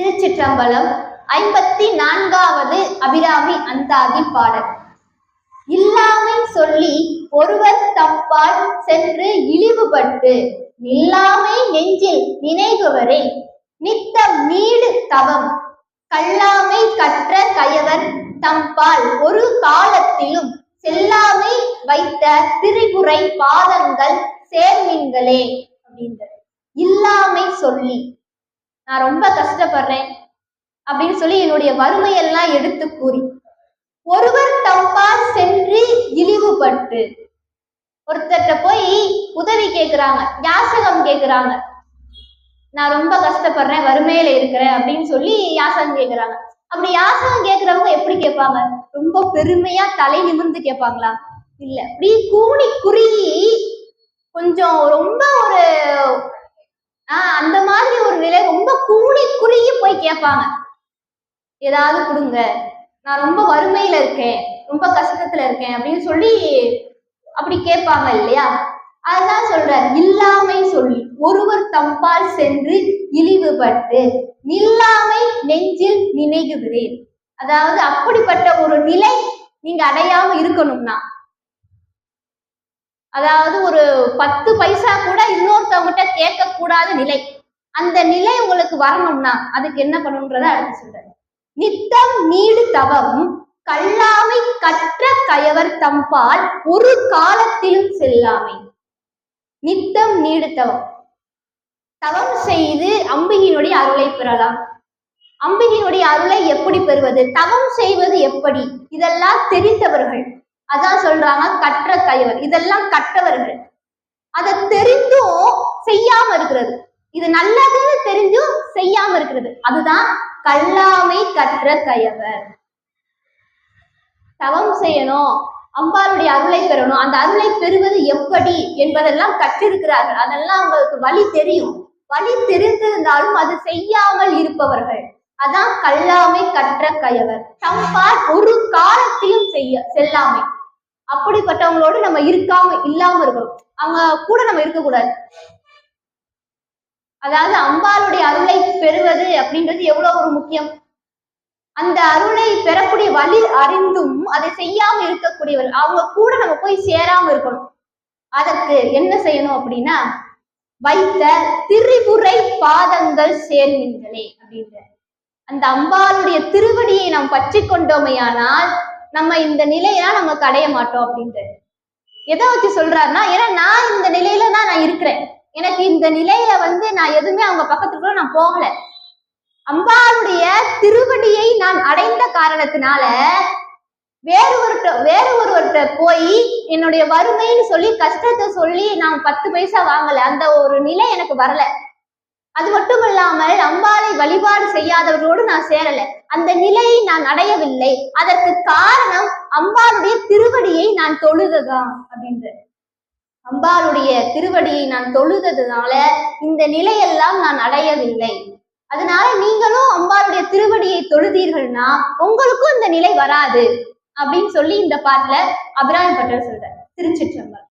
திருச்சிற்றம்பலம் ஐம்பத்தி நான்காவது அபிராமி அந்தாதி பாடல். இல்லாமை சொல்லி ஒருவர் தப்பால் சென்று இழிவுபட்டு நில்லாமை நெஞ்சில் நினைவுவரே நித்த நீடு தவம். கல்லாமை கற்ற கயவர் தம்பால் ஒரு காலத்திலும் செல்லாமை வைத்த திரிபுரை பாதங்கள் சேர்மீன்களே அப்படின்றது இல்லாமை சொல்லி நான் ரொம்ப கஷ்டப்படுறேன் அப்படின்னு சொல்லி என்னுடைய வறுமையெல்லாம் எடுத்து கூறி ஒருவர் தம்பால் சென்று இழிவுபட்டு. ஒருத்தர்கிட்ட போய் உதவி கேக்குறாங்க யாசகம் கேக்குறாங்க. நான் ரொம்ப கஷ்டப்படுறேன் வறுமையில இருக்கிறேன் அப்படின்னு சொல்லி யாசகம் கேக்குறாங்க. அப்படி யாசகம் கேட்கிறவங்க எப்படி கேட்பாங்க? ரொம்ப பெருமையா தலை நிமிர்ந்து கேட்பாங்களா? இல்ல அப்படி கூணி குறுகி கொஞ்சம் ரொம்ப ஒரு ஆஹ் அந்த மாதிரி ஒரு ரொம்ப கூடி குறுகி போய் கேட்பாங்க. ஏதாவது கொடுங்க. நான் ரொம்ப வறுமையில இருக்கேன். ரொம்ப கஷ்டத்துல இருக்கேன் அப்படின்னு சொல்லி அப்படி கேட்பாங்க இல்லையா? அதுதான் சொல்ற இல்லாமை சொல்லி ஒருவர் தம்பால் சென்று இழிவுபட்டு நில்லாமை நெஞ்சில் நினைகுகிறேன் அதாவது அப்படிப்பட்ட ஒரு நிலை நீங்க அடையாம இருக்கணும்னா. அதாவது ஒரு பத்து பைசா கூட இன்னொருத்தவங்கிட்ட கேட்க கூடாத நிலை. அந்த நிலை உங்களுக்கு வரணும்னா அதுக்கு என்ன பண்ணணுன்றத அடுத்து சொல்றேன். நித்தம் நீடு தவம் கல்லாமை கற்ற கயவர் தம்பால் ஒரு காலத்திலும் செல்லாமை. நித்தம் நீடு தவம். தவம் செய்து அம்பிகையினுடைய அருளை பெறலாம். அம்பிகையினுடைய அருளை எப்படி பெறுவது? தவம் செய்வது எப்படி? இதெல்லாம் தெரிந்தவர்கள். அதான் சொல்றாங்க கற்ற கயவர். இதெல்லாம் கற்றவர்கள். அதை தெரிந்தும் செய்யாம இருக்கிறது. இது நல்லதுன்னு தெரிஞ்சும் செய்யாம இருக்கிறது. அதுதான் கல்லாமை கற்ற கயவர். தவம் செய்யணும் அம்பாளுடைய அருளை பெறணும். அந்த அருளை பெறுவது எப்படி என்பதெல்லாம் கற்றிருக்கிறார்கள். அதெல்லாம் அவங்களுக்கு வழி தெரியும். வழி தெரிந்திருந்தாலும் அது செய்யாமல் இருப்பவர்கள். அதான் கல்லாமை கற்ற கயவர். தம்பால் ஒரு காலத்தையும் செய்ய செல்லாமை. அப்படிப்பட்டவங்களோடு நம்ம இருக்காம இல்லாம இருக்கணும். அவங்க கூட நம்ம இருக்கக்கூடாது. அதாவது அம்பாளுடைய அருளை பெறுவது அப்படின்றது எவ்வளவு ஒரு முக்கியம்? அந்த அருளை பெறக்கூடிய வழி அறிந்தும் அதை செய்யாம இருக்கக்கூடியவர் அவங்க கூட நம்ம போய் சேராம இருக்கணும். அதற்கு என்ன செய்யணும் அப்படின்னா வைத்த திரிபுரை பாதங்கள் சேர்மின்களே அப்படின்ற. அந்த அம்பாளுடைய திருவடியை நாம் பற்றி கொண்டோமையானால் நம்ம இந்த நிலையெல்லாம் நம்ம கடைய மாட்டோம் அப்படின்றது எதை வச்சு சொல்றாருன்னா ஏன்னா நான் இந்த நிலையில தான் நான் இருக்கிறேன். எனக்கு இந்த நிலையில வந்து நான் எதுவுமே அவங்க பக்கத்துக்குள்ள நான் போகல. அம்பாளுடைய திருவடியை நான் அடைந்த காரணத்தினால வேறு ஒருத்த வேறு ஒருவர்கிட்ட போய் என்னுடைய வறுமைன்னு சொல்லி கஷ்டத்தை சொல்லி நான் பத்து பைசா வாங்கல. அந்த ஒரு நிலை எனக்கு வரல. அது மட்டும் இல்லாமல் அம்பாளை வழிபாடு செய்யாதவர்களோடு நான் சேரல. அந்த நிலையை நான் அடையவில்லை. அதற்கு காரணம் அம்பாளுடைய திருவடியை நான் தொழுததான் அப்படின்றது. அம்பாளுடைய திருவடியை நான் தொழுததுனால இந்த நிலையெல்லாம் நான் அடையவில்லை. அதனால நீங்களும் அம்பாளுடைய திருவடியை தொழுதீர்கள்னா உங்களுக்கும் இந்த நிலை வராது. அப்படின்னு சொல்லி இந்த பாட்டுல அபிராமி பட்டர் சொல்ற திருச்சிற்றம்பலம்.